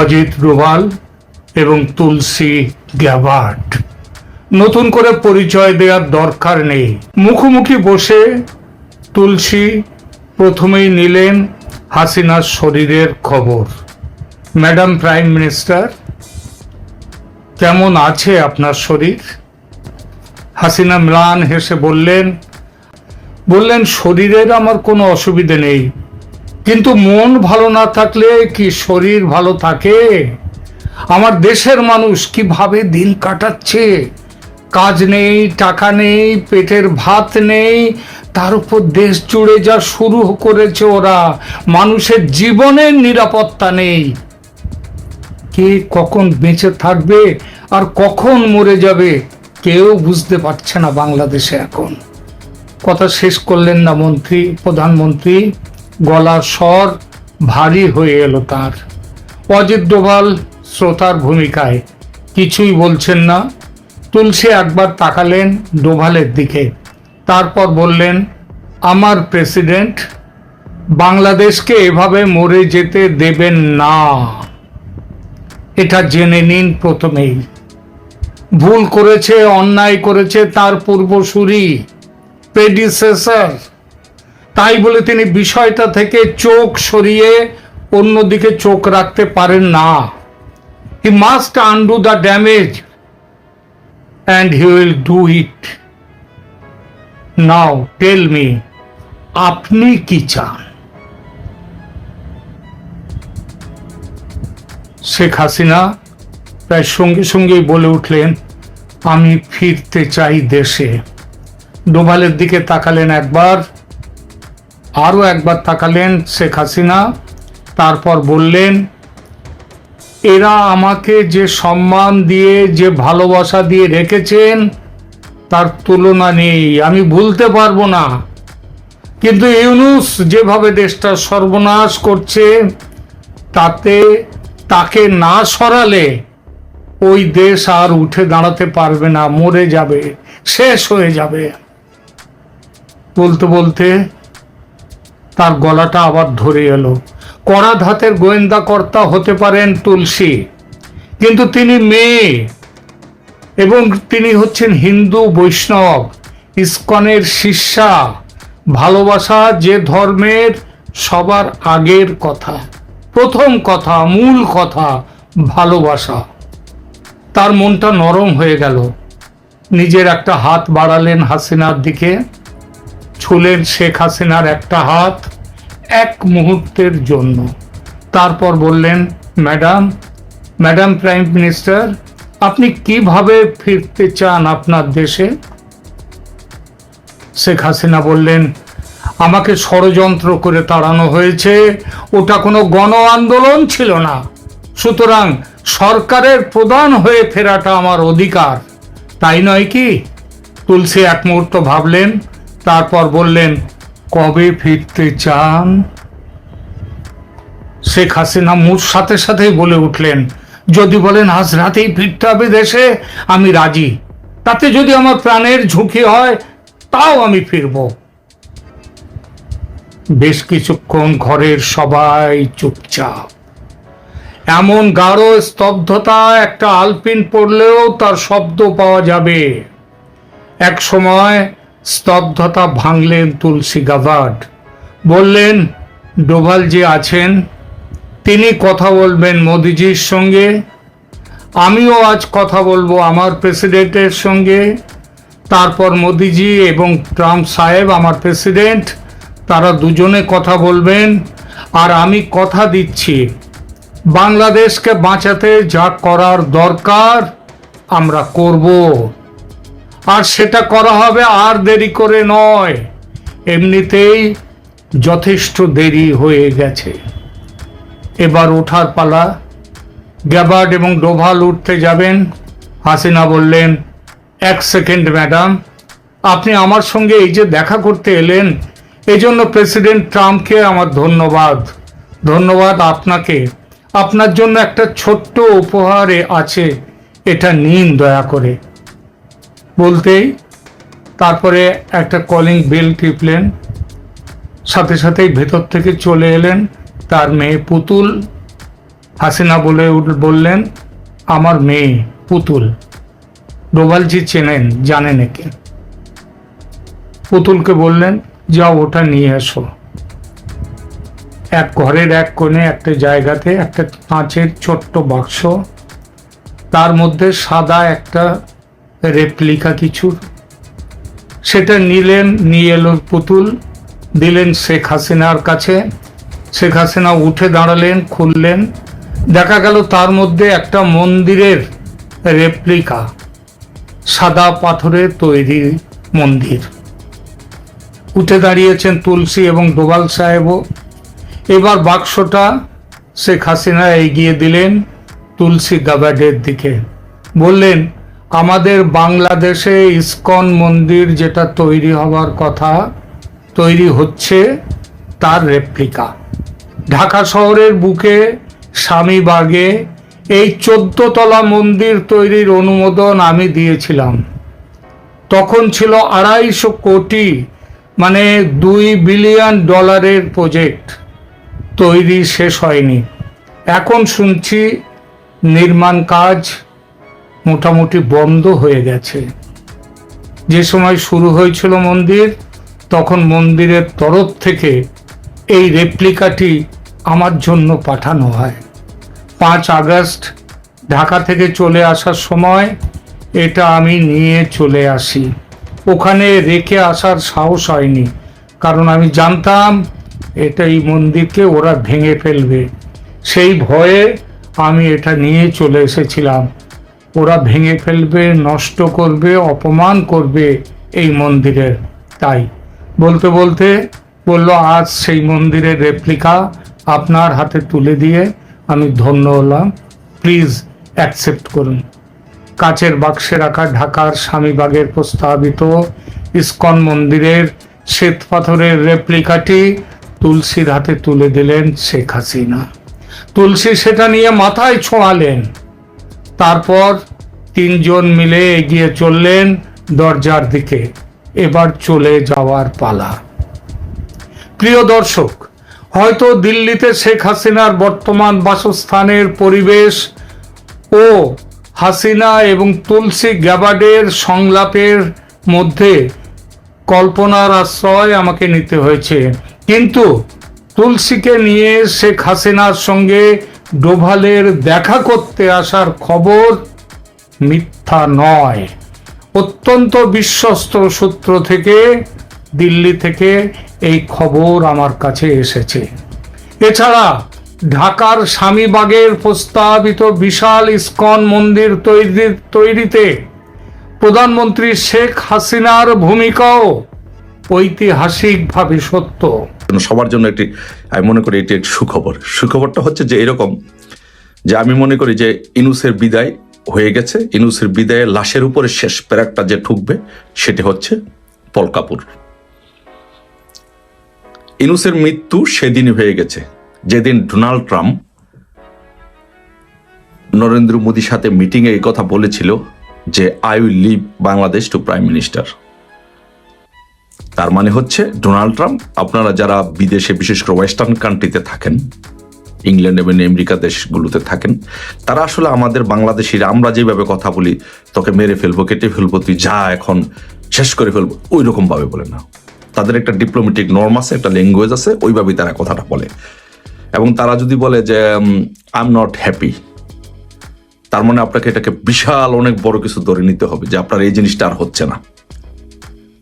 অজিত রুবাল এবং তুলসী গ্যাবার্ট। নতুন করে পরিচয় দেওয়ার দরকার নেই। মুখোমুখি বসে তুলসী প্রথমেই নিলেন হাসিনার শরীরের খবর। ম্যাডাম প্রাইম মিনিস্টার, কেমন আছে আপনার শরীর? হাসিনা ম্লান হেসে বললেন বললেন, শরীরের আমার কোনো অসুবিধে নেই। কিন্তু মন ভালো না থাকলে কি শরীর ভালো থাকে? আমার দেশের মানুষ কীভাবে দিন কাটাচ্ছে? কাজ নেই, টাকা নেই, পেটের ভাত নেই, তার উপর দেশ জুড়ে যা শুরু করেছে ওরা, মানুষের জীবনের নিরাপত্তা নেই। কে কখন বেঁচে থাকবে আর কখন মরে যাবে, কেউ বুঝতে পারছে না বাংলাদেশে এখন। কথা শেষ করলেন না মন্ত্রী, প্রধানমন্ত্রী। গলার স্বর ভারী হয়ে এলো তার। অজিত ডোভাল শ্রোতার ভূমিকায় কিছুই বলছেন না। তুলসী একবার তাকালেন ডোভালের দিকে। তারপর বললেন, আমার প্রেসিডেন্ট, বাংলাদেশকে এভাবে মরে যেতে দেবেন না। এটা জেনে নিন প্রথমেই। ভুল করেছে, অন্যায় করেছে তার পূর্বসূরি প্রেডিসেসর তাই বলে তিনি বিষয়টা থেকে চোখ সরিয়ে অন্যদিকে চোখ রাখতে পারেন না। He must undo the damage and he will do it now tell me আপনি কি চান? শেখ হাসিনা প্রায় সঙ্গে সঙ্গেই বলে উঠলেন, আমি ফিরতে চাই দেশে। ডোভালের দিকে তাকালেন একবার। আরও একবার তাকালেন শেখ হাসিনা, তারপর বললেন, এরা আমাকে যে সম্মান দিয়ে, যে ভালোবাসা দিয়ে রেখেছেন, তার তুলনা নেই। আমি ভুলতে পারব না। কিন্তু ইউনুস যেভাবে দেশটা সর্বনাশ করছে, তাতে তাকে না সরালে ওই দেশ আর উঠে দাঁড়াতে পারবে না, মরে যাবে, শেষ হয়ে যাবে। বলতে বলতে তার গলাটা আবার ধরে এলো। কড়া ধাতের গোয়েন্দা কর্তা হতে পারেন তুলসী, কিন্তু তিনি মেয়ে এবং তিনি হচ্ছেন হিন্দু বৈষ্ণব, ইস্কনের শিষ্যা। ভালোবাসা যে ধর্মের সবার আগের কথা। প্রথম কথা, মূল কথা, ভালোবাসা। তার মনটা নরম হয়ে গেল। নিজের একটা হাত বাড়ালেন হাসিনার দিকে। ছুলেন শেখ হাসিনার একটা হাত এক মুহূর্তের জন্য। তারপর বললেন, ম্যাডাম ম্যাডাম প্রাইম মিনিস্টার, আপনি কীভাবে ফিরতে চান আপনার দেশে? শেখ হাসিনা বললেন, আমাকে ষড়যন্ত্র করে তাড়ানো হয়েছে। ওটা কোনো গণ আন্দোলন ছিল না। সুতরাং সরকারের প্রধান হয়ে ফেরাটা আমার অধিকার। তাই নয় কি? তুলসী এক মুহূর্ত ভাবলেন তারপর বললেন, কবে ফিরতে চান? শেখ হাসিনা মুর সাথে সাথেই বলে উঠলেন, যদি বলেন, আজ রাতেই ফিরতে হবে দেশে, আমি রাজি। তাতে যদি আমার প্রাণের ঝুঁকি হয়, তাও আমি ফিরব। বেশ কিছুক্ষণ ঘরের সবাই চুপচাপ। এমন গাঢ় স্তব্ধতা, একটা আলপিন পড়লেও তার শব্দ পাওয়া যাবে। এক সময় স্তব্ধতা ভাঙলেন তুলসী গাভাট। বললেন, ডোভাল যে আছেন, তিনি কথা বলবেন মোদিজির সঙ্গে। আমিও আজ কথা বলব আমার প্রেসিডেন্টের সঙ্গে। তারপর মোদিজি এবং ট্রাম্প সাহেব আমার প্রেসিডেন্ট, তারা দুজনে কথা বলবেন, আর আমি কথা দিচ্ছি। বাংলাদেশকে বাঁচাতে যা করার দরকার, আমরা করব। আর সেটা করা হবে আর দেরি করে নয়। এমনিতেই যথেষ্ট দেরি হয়ে গেছে। এবার ওঠার পালা। গ্যাবার্ড এবং ডোভাল উঠতে যাবেন। হাসিনা বললেন, এক সেকেন্ড, ম্যাডাম। আপনি আমার সঙ্গে এই যে দেখা করতে এলেন, এজন্য প্রেসিডেন্ট ট্রাম্পকে আমার ধন্যবাদ। ধন্যবাদ আপনাকে। আপনার জন্য একটা ছোট্ট উপহারে আছে। এটা নিন দয়া করে। বলতেই তারপরে একটা কলিং বেল টিপলেন। সাথে সাথেই ভেতর থেকে চলে এলেন তার মেয়ে পুতুল। হাসিনা বলে বললেন, আমার মেয়ে পুতুল। ডোভালজি চেনেন, জানেন একে। পুতুলকে বললেন, যাও ওটা নিয়ে এসো। এক ঘরের এক কোণে একটা জায়গাতে একটা কাঁচের ছোট্ট বাক্স। তার মধ্যে সাদা একটা রেপ্লিকা কিছুর সেটা নিলেন, নিয়ে এলো পুতুল, দিলেন শেখ হাসিনার কাছে। শেখ হাসিনা উঠে দাঁড়ালেন, খুললেন। দেখা গেল তার মধ্যে একটা মন্দিরের রেপ্লিকা সাদা পাথরের তৈরি মন্দির। উঠে দাঁড়িয়েছেন তুলসী এবং ডোভাল সাহেবও। এবার বাক্সটা শেখ হাসিনা এগিয়ে দিলেন তুলসী গাবার্ডের দিকে। বললেন আমাদের বাংলাদেশে ইস্কন মন্দির যেটা তৈরি হওয়ার কথা তৈরি হচ্ছে, তার রেপ্লিকা ঢাকা শহরের বুকে স্বামীবাগে এই চোদ্দ তলা মন্দির তৈরির অনুমোদন আমি দিয়েছিলাম। তখন ছিল আড়াইশো কোটি মানে দুই বিলিয়ন ডলারের প্রজেক্ট। তৈরি শেষ হয়নি। এখন শুনছি নির্মাণ কাজ মোটামুটি বন্ধ হয়ে গেছে। যে সময় শুরু হয়েছিল মন্দির, তখন মন্দিরের তরফ থেকে এই রেপ্লিকাটি আমার জন্য পাঠানো হয়। পাঁচ আগস্ট, ঢাকা থেকে চলে আসার সময় এটা আমি নিয়ে চলে আসি। ওখানে রেখে আসার সাহস হয়নি, কারণ আমি জানতাম এটা এই মন্দিরকে ওরা ভেঙে ফেলবে। সেই ভয়ে আমি এটা নিয়ে চলে এসেছিলাম। ওরা ভেঙে ফেলবে, নষ্ট করবে, অপমান করবে এই মন্দিরের। তাই বলতে বলতে বলল, আজ সেই মন্দিরের রেপ্লিকা আপনার হাতে তুলে দিয়ে আমি ধন্য হলাম। প্লিজ অ্যাকসেপ্ট করুন। কাচের বাক্সে রাখা ঢাকার স্বামীবাগের প্রস্তাবিত ইস্কন মন্দিরের শ্বেত পাথরের রেপ্লিকাটি তুলসীর হাতে তুলে দিলেন শেখ হাসিনা। তুলসী সেটা নিয়ে মাথায় ছোঁয়ালেন। তারপর তিনজন মিলে এগিয়ে চললেন দরজার দিকে। এবার চলে যাওয়ার পালা। প্রিয় দর্শক, হয়তো দিল্লিতে শেখ হাসিনার বর্তমান বাসস্থানের পরিবেশ ও হাসিনা এবং তুলসী গ্যাবার্ডের সংলাপের মধ্যে কল্পনার আশ্রয় আমাকে নিতে হয়েছে। কিন্তু তুলসীকে নিয়ে শেখ হাসিনার সঙ্গে ডোভালের দেখা করতে আসার খবর মিথ্যা নয়। অত্যন্ত বিশ্বস্ত সূত্র থেকে, দিল্লি থেকে এই খবর আমার কাছে এসেছে। এছাড়া ঢাকার স্বামীবাগের প্রস্তাবিত বিশাল ইস্কন মন্দির তৈরি, তৈরিতে প্রধানমন্ত্রী শেখ হাসিনার ভূমিকাও ঐতিহাসিকভাবে সত্য। সবার জন্য একটি, আমি মনে করি এটি একটি সুখবর। সুখবরটা হচ্ছে যে এরকম, যে আমি মনে করি যে ইনুসের বিদায় হয়ে গেছে। ইনুসের বিদায়ে লাশের উপরে শেষ প্যারাকটা যে ঠুকবে, সেটি হচ্ছে পলকাপুর ইনুসের মৃত্যু সেদিনই হয়ে গেছে। যেদিন ডোনাল্ড ট্রাম্প নরেন্দ্র মোদীর সাথে মিটিংয়ে এই কথা বলেছিল যে, I will leave Bangladesh to prime minister. তার মানে হচ্ছে ডোনাল্ড ট্রাম্প, আপনারা যারা বিদেশে বিশেষ করে ওয়েস্টার্ন কান্ট্রিতে থাকেন, ইংল্যান্ড এবং আমেরিকা দেশগুলোতে থাকেন, তারা আসলে আমাদের বাংলাদেশির, আমরা যেভাবে কথা বলি, তোকে মেরে ফেলব, কেটে ফেলব, তুই যা এখন শেষ করে ফেলব ওই রকম ভাবে বলে না। তাদের একটা ডিপ্লোমেটিক নর্ম আছে, একটা ল্যাঙ্গুয়েজ আছে, ওইভাবেই তারা কথাটা বলে। এবং তারা যদি বলে যে আই এম নট হ্যাপি তার মানে আপনাকে এটাকে বিশাল অনেক বড় কিছু ধরে নিতে হবে যে আপনার এই জিনিসটা আর হচ্ছে না।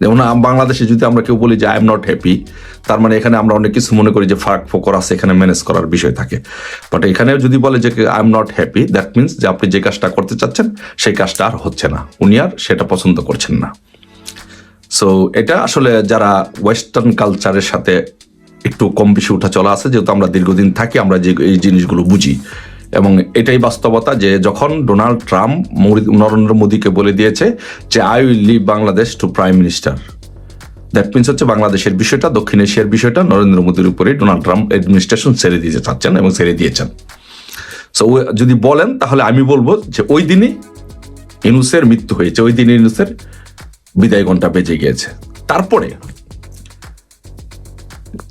যেমন বাংলাদেশে যদি আমরা কেউ বলি যে আই এম নট হ্যাপি তার মানে এখানে আমরা অনেক কিছু মনে করি যে ফারাক ফোকর আছে, এখানে ম্যানেজ করার বিষয় থাকে। বাট এখানে যদি বলে যে I am not happy that means যে, আপনি যে কাজটা করতে চাচ্ছেন, সেই কাজটা আর হচ্ছে না। উনি আর সেটা পছন্দ করছেন না। সো এটা আসলে যারা ওয়েস্টার্ন কালচারের সাথে একটু কম বেশি উঠা চলা আছে, যেহেতু আমরা দীর্ঘদিন থাকি, আমরা যে, এই জিনিসগুলো বুঝি। এবং এটাই বাস্তবতা যে যখন ডোনাল্ড ট্রাম্প নরেন্দ্র মোদীকে বলে দিয়েছে যে I will leave Bangladesh to prime minister that means হচ্ছে বাংলাদেশের বিষয়টা, দক্ষিণ এশিয়ার বিষয়টা, নরেন্দ্র মোদীর উপরে ডোনাল্ড ট্রাম্প অ্যাডমিনিস্ট্রেশন ছেড়ে দিতে চাচ্ছেন এবং ছেড়ে দিয়েছেন। সো যদি বলেন, তাহলে আমি বলব যে, ওই দিনই ইনুসের মৃত্যু হয়েছে, ওই দিন ইনুসের বিদায় ঘণ্টা বেজে গিয়েছে। তারপরে,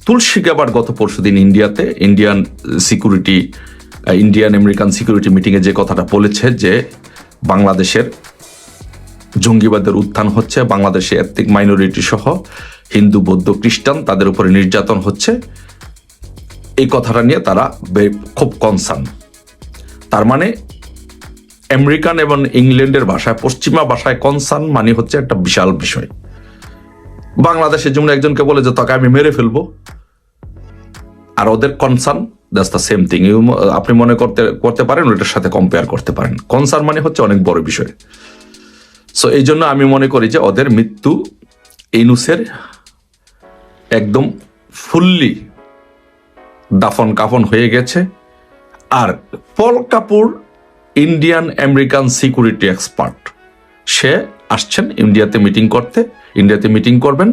তুলসী গাবার গত পরশুদিন ইন্ডিয়াতে Indian security Indian American security মিটিংয়ে যে কথাটা বলেছে যে বাংলাদেশের জঙ্গিবাদের উত্থান হচ্ছে, বাংলাদেশে এথনিক মাইনরিটি সহ হিন্দু, বৌদ্ধ, খ্রিস্টান তাদের উপরে নির্যাতন হচ্ছে, এই কথাটা নিয়ে তারা খুব কনসার্ন তার মানে আমেরিকান এবং ইংল্যান্ডের ভাষায়, পশ্চিমা ভাষায় কনসার্ন মানে হচ্ছে একটা বিশাল বিষয়। বাংলাদেশের যেমন একজনকে বলে যে, তাকে আমি মেরে ফেলব। আর ওদের concern that's the same thing আপনি মনে করতে করতে পারেন, ওটার সাথে কম্পেয়ার করতে পারেন। কনসার্ন মানে হচ্ছে অনেক বড় বিষয়। সো এই জন্য আমি মনে করি যে ওদের মৃত্যু ইনুসের একদম ফুললি দাফন কাফন হয়ে গেছে। আর Paul Kapur Indian American security expert. সে আসছেন ইন্ডিয়াতে মিটিং করতে। ইন্ডিয়াতে মিটিং করবেন।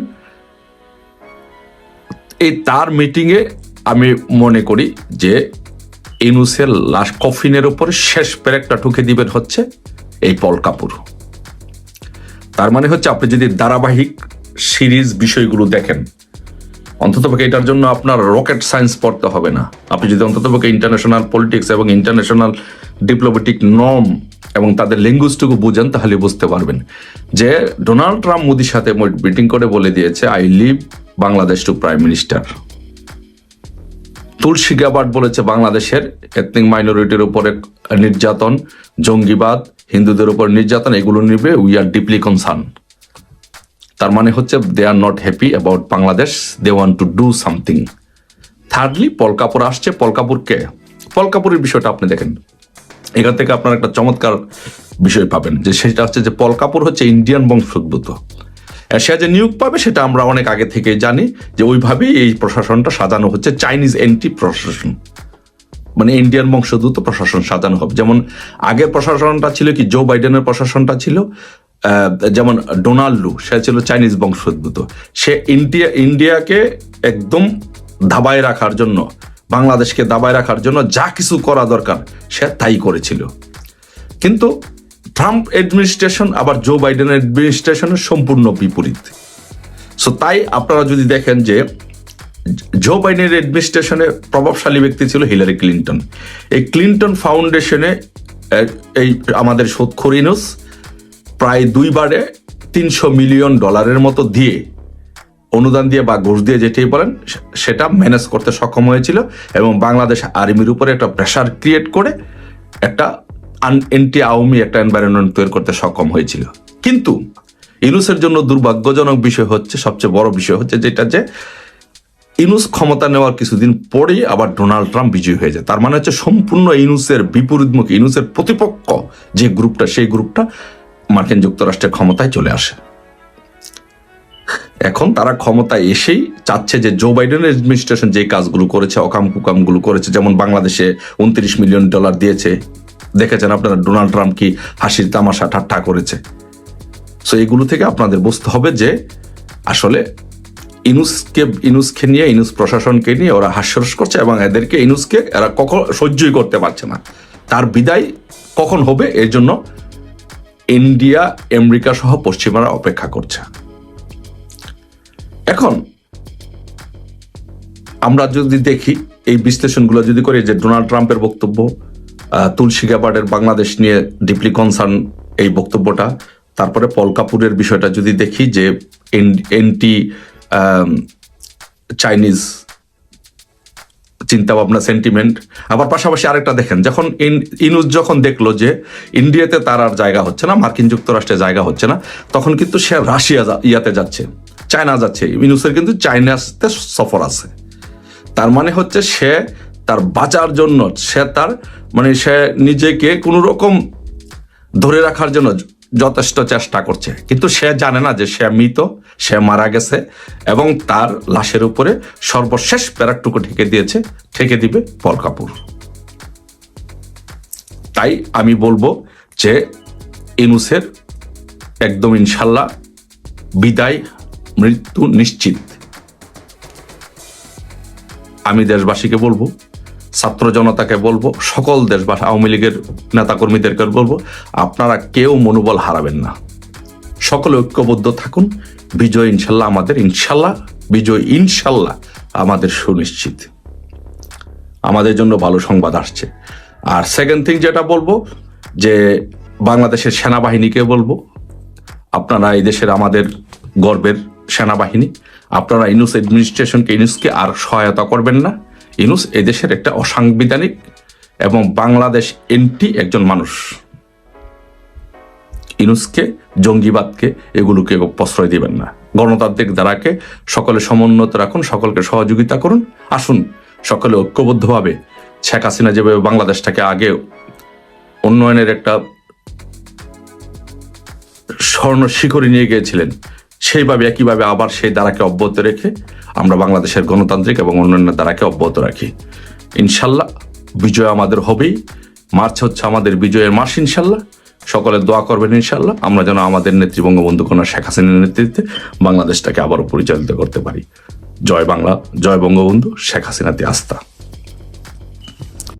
এই তার মিটিংয়ে আমি মনে করি যে ইনুসের লাশ কফিনের উপরে শেষ প্যারেকটা ঠুকে দিবেন হচ্ছে এই পল কাপুর। তার মানে হচ্ছে আপনি যদি ধারাবাহিক সিরিজ বিষয়গুলো দেখেন অন্ততপক্ষে এটার জন্য আপনার রকেট সায়েন্স পড়তে হবে না। আপনি যদি অন্ততপক্ষে ইন্টারন্যাশনাল পলিটিক্স এবং ইন্টারন্যাশনাল ডিপ্লোমেটিক নর্ম এবং তাদের ল্যাঙ্গুয়েজটুকু বুঝেন, তাহলে বুঝতে পারবেন যে ডোনাল্ড ট্রাম্প মোদির সাথে মিটিং করে বলে দিয়েছে, I leave Bangladesh to prime minister. Tulsi Gabbard বলেছে বাংলাদেশের এথনিক মাইনরিটির উপরে নির্যাতন, জঙ্গিবাদ, হিন্দুদের উপর নির্যাতন, এগুলো নিবে উই আর ডিপলি কনসার্ন তার মানে হচ্ছে they are not happy about Bangladesh they want to do something thirdly পলকাপুর আসছে পলকাপুরকে পলকাপুরের বিষয়টা আপনি দেখেন। এখান থেকে আপনার একটা চমৎকার বিষয় পাবেন, যে সেটা হচ্ছে যে পলকাপুর হচ্ছে ইন্ডিয়ান বংশোদ্ভূত। সে যে নিয়োগ পাবে সেটা আমরা অনেক আগে থেকে জানি যে ওইভাবেই এই প্রশাসনটা সাজানো হচ্ছে চাইনিজ এন্টি প্রশাসন। মানে ইন্ডিয়ান বংশোদ্ভূত প্রশাসন সাজানো হবে। যেমন আগের প্রশাসনটা ছিল কি জো বাইডেনের প্রশাসনটা ছিল যেমন ডোনাল্ড লু সে ছিল চাইনিজ বংশোদ্ভূত। সে ইন্ডিয়া ইন্ডিয়াকে একদম দাবায় রাখার জন্য, বাংলাদেশকে দাবায় রাখার জন্য যা কিছু করা দরকার, সে তাই করেছিল। কিন্তু ট্রাম্প অ্যাডমিনিস্ট্রেশন আবার জো বাইডেনের অ্যাডমিনিস্ট্রেশনের সম্পূর্ণ বিপরীত। সো তাই আপনারা যদি দেখেন যে জো বাইডেনের অ্যাডমিনিস্ট্রেশনে প্রভাবশালী ব্যক্তি ছিল হিলারি ক্লিন্টন এই ক্লিন্টন ফাউন্ডেশনে এই আমাদের সুৎখর ইনুস প্রায় দুইবারে তিনশো মিলিয়ন ডলারের মতো দিয়ে অনুদান দিয়ে বা ঘুষ দিয়ে যেটাই বলেন, সেটা ম্যানেজ করতে সক্ষম হয়েছিল এবং বাংলাদেশ আর্মির উপরে একটা প্রেশার ক্রিয়েট করে একটা এন্টি আওয়ামী একটা এনভায়রনমেন্ট তৈরি করতে সক্ষম হয়েছিল। কিন্তু ইনুসের জন্য দুর্ভাগ্যজনক বিষয় হচ্ছে, সবচেয়ে বড় বিষয় হচ্ছে যেটা যে ইনুস ক্ষমতা নেওয়ার কিছুদিন পরেই আবার ডোনাল্ড ট্রাম্প বিজয়ী হয়ে যায়। তার মানে হচ্ছে সম্পূর্ণ ইনুসের বিপরীতমুখী ইনুসের প্রতিপক্ষ যে গ্রুপটা, সেই গ্রুপটা মার্কিন যুক্তরাষ্ট্রের ক্ষমতায় চলে আসে। এখন তারা ক্ষমতায় এসেই চাচ্ছে যে জো বাইডেনের অ্যাডমিনিস্ট্রেশন যে কাজগুলো করেছে, অকাম কুকামগুলো করেছে, যেমন বাংলাদেশে উনত্রিশ মিলিয়ন ডলার দিয়েছে দেখেছেন আপনারা, ডোনাল্ড ট্রাম্প কি হাসির তামাশা ঠাট্টা করেছে? সো এগুলো থেকে আপনাদের বুঝতে হবে যে আসলে ইনুসকে ইনুসকে নিয়ে, ইনুস প্রশাসনকে নিয়ে ওরা হাস্যরস করছে এবং এদেরকে, ইনুসকে এরা কখন সহ্যই করতে পারছে না। তার বিদায় কখন হবে, এর জন্য ইন্ডিয়া, আমেরিকা সহ পশ্চিমারা অপেক্ষা করছে। এখন, আমরা যদি দেখি, এই বিশ্লেষণগুলো যদি করি যে ডোনাল্ড ট্রাম্পের বক্তব্য তুলসী গ্যাবার্ডের বাংলাদেশ নিয়ে ডিপলি কনসার্ন এই বক্তব্যটা। তারপরে পল কাপুরের বিষয়টা যদি দেখি যে এন্টি চাইনিজ চিন্তা ভাবনা সেন্টিমেন্ট আবার পাশাপাশি আরেকটা দেখেন, যখন ইন- ইনুস যখন দেখল যে ইন্ডিয়াতে তার আর জায়গা হচ্ছে না, মার্কিন যুক্তরাষ্ট্রে জায়গা হচ্ছে না, তখন কিন্তু সে রাশিয়া ইয়াতে যাচ্ছে, চায়না যাচ্ছে। ইনুসের কিন্তু চায়নাতে সফর আছে। তার মানে হচ্ছে সে তার বাঁচার জন্য, সে তার মানে সে নিজেকে কোনো রকম ধরে রাখার জন্য যথেষ্ট চেষ্টা করছে। কিন্তু সে জানে না যে সে মৃত, সে মারা গেছে এবং তার লাশের উপরে সর্বশেষ প্যারাকটুকু ঠেকে দিয়েছে ঠেকে দিবে পল কাপুর। তাই আমি বলব যে ইনুসের একদম ইনশাল্লাহ বিদায়, মৃত্যু নিশ্চিত। আমি দেশবাসীকে বলব ছাত্র জনতাকে বলব, সকল দেশবাসী আওয়ামী লীগের নেতাকর্মীদেরকে বলব, আপনারা কেউ মনোবল হারাবেন না। সকলে ঐক্যবদ্ধ থাকুন, বিজয় ইনশাল্লাহ আমাদের, ইনশাল্লাহ, বিজয় ইনশাল্লাহ আমাদের সুনিশ্চিত। আমাদের জন্য ভালো সংবাদ আসছে। আর সেকেন্ড থিং যেটা বলব, যে বাংলাদেশের সেনাবাহিনীকে বলব, আপনারা এই দেশের আমাদের গর্বের সেনাবাহিনী, আপনারা ইনুস অ্যাডমিনিস্ট্রেশনকে ইনুসকে আর সহায়তা করবেন না। ইনুস এদেশের একটা অসাংবিধানিক এবং বাংলাদেশ এন্টি একজন মানুষ। ইনুসকে জঙ্গিবাদকে এগুলোকে প্রশ্রয় দিবেন না। গণতান্ত্রিক ধারাকে সকলে সমুন্নত রাখুন, সকলকে সহযোগিতা করুন। আসুন, সকলে ঐক্যবদ্ধভাবে শেখ হাসিনা যেভাবে বাংলাদেশটাকে আগে উন্নয়নের একটা স্বর্ণ শিখরে নিয়ে গিয়েছিলেন, সেইভাবে, একইভাবে আবার সেই দ্বারাকে অব্যাহত রেখে আমরা বাংলাদেশের গণতান্ত্রিক এবং অন্যান্য দ্বারাকে অব্যাহত রাখি। ইনশাল্লাহ বিজয় আমাদের হবেই। মার্চ হচ্ছে আমাদের বিজয়ের মাস ইনশাল্লাহ। সকলে দোয়া করবেন ইনশাল্লাহ। আমরা যেন আমাদের নেত্রী বঙ্গবন্ধু কন্যা শেখ হাসিনার নেতৃত্বে বাংলাদেশটাকে আবারও পরিচালিত করতে পারি। জয় বাংলা, জয় বঙ্গবন্ধু, শেখ হাসিনাতে আস্থা।